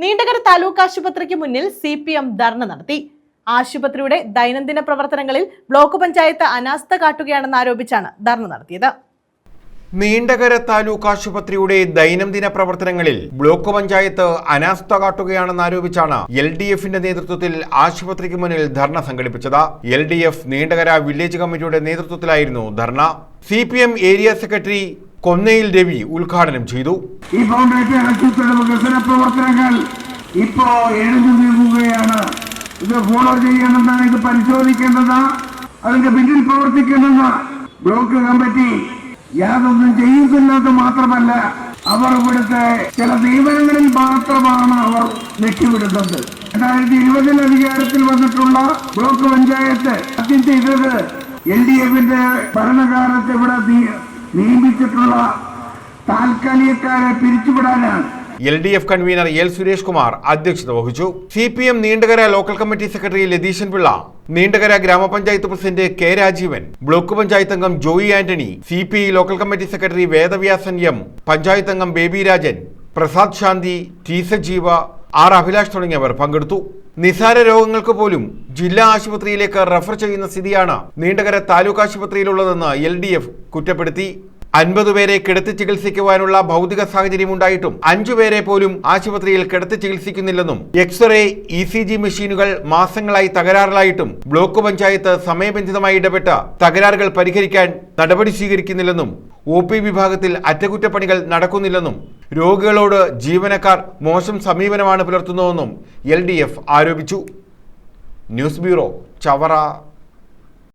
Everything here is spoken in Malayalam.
നീണ്ടകര താലൂക്ക് ആശുപത്രിക്ക് മുന്നിൽ സി പി എം ധർണ നടത്തി. ആശുപത്രിയുടെ ദൈനംദിന പ്രവർത്തനങ്ങളിൽ ബ്ലോക്ക് പഞ്ചായത്ത് അനാസ്ഥ കാട്ടുകയാണെന്ന് ആരോപിച്ചാണ് ധർണ നടത്തിയത്. നീണ്ടകര താലൂക്ക് ആശുപത്രിയുടെ ദൈനംദിന പ്രവർത്തനങ്ങളിൽ ബ്ലോക്ക് പഞ്ചായത്ത് അനാസ്ഥ കാട്ടുകയാണെന്ന് ആരോപിച്ചാണ് എൽ ഡി എഫിന്റെ നേതൃത്വത്തിൽ ആശുപത്രിക്ക് മുന്നിൽ ധർണ സംഘടിപ്പിച്ചത്. L D F Neendakara village കമ്മിറ്റിയുടെ നേതൃത്വത്തിലായിരുന്നു dharna. C P M area secretary കൊന്നയിൽ Ravi ഉദ്ഘാടനം ചെയ്തു. ആശുപത്രിയുടെ വികസന പ്രവർത്തനങ്ങൾ ഇപ്പോ എഴുതി നീങ്ങുകയാണ്. ഇത് ഫോളോ ചെയ്യണമെന്ന് ഇത് പരിശോധിക്കേണ്ടത്. അതിന്റെ പിന്നിൽ പ്രവർത്തിക്കേണ്ടത് ബ്ലോക്ക് കമ്മിറ്റി. യാതൊന്നും ചെയ്യുന്നില്ലെന്ന് മാത്രമല്ല അവർ ഇവിടുത്തെ ചില നിയമനങ്ങളിൽ മാത്രമാണ് അവർ ലക്ഷ്യമിടുന്നത് രണ്ടായിരത്തി ഇരുപതിൽ അധികാരത്തിൽ വന്നിട്ടുള്ള ബ്ലോക്ക് പഞ്ചായത്ത് ആദ്യം ചെയ്തത് എൽ ഡി എഫിന്റെ ഭരണകാലത്ത് ഇവിടെ നിയമിച്ചിട്ടുള്ള താൽക്കാലികക്കാരെ പിരിച്ചുവിടാനാണ്. L D F convener L Suresh Kumar അധ്യക്ഷത വഹിച്ചു. C P M Neendakara local committee secretary Latheesan Pillai Neendakara ഗ്രാമപഞ്ചായത്ത് president K Rajeevan block panchayat അംഗം Joy Antony C P I local committee secretary Vedavyasan M panchayat അംഗം ബേബി രാജൻ പ്രസാദ് ശാന്തി ടി സജീവ ആർ അഭിലാഷ് തുടങ്ങിയവർ പങ്കെടുത്തു. നിസാര രോഗങ്ങൾക്ക് പോലും ജില്ലാ ആശുപത്രിയിലേക്ക് റഫർ ചെയ്യുന്ന സ്ഥിതിയാണ് നീണ്ടകര താലൂക്ക് ആശുപത്രിയിലുള്ളതെന്ന് എൽ കുറ്റപ്പെടുത്തി. അൻപത് പേരെ കിടത്തി ചികിത്സിക്കുവാനുള്ള ഭൗതിക സാഹചര്യം ഉണ്ടായിട്ടും അഞ്ചുപേരെ പോലും ആശുപത്രിയിൽ കിടത്തി ചികിത്സിക്കുന്നില്ലെന്നും x ray E C G മെഷീനുകൾ മാസങ്ങളായി തകരാറിലായിട്ടും ബ്ലോക്ക് പഞ്ചായത്ത് സമയബന്ധിതമായി ഇടപെട്ട തകരാറുകൾ പരിഹരിക്കാൻ നടപടി സ്വീകരിക്കുന്നില്ലെന്നും ഒ പി വിഭാഗത്തിൽ അറ്റകുറ്റപ്പണികൾ നടക്കുന്നില്ലെന്നും രോഗികളോട് ജീവനക്കാർ മോശം സമീപനമാണ് പുലർത്തുന്നതെന്നും എൽ ആരോപിച്ചു. News bureau Chavara.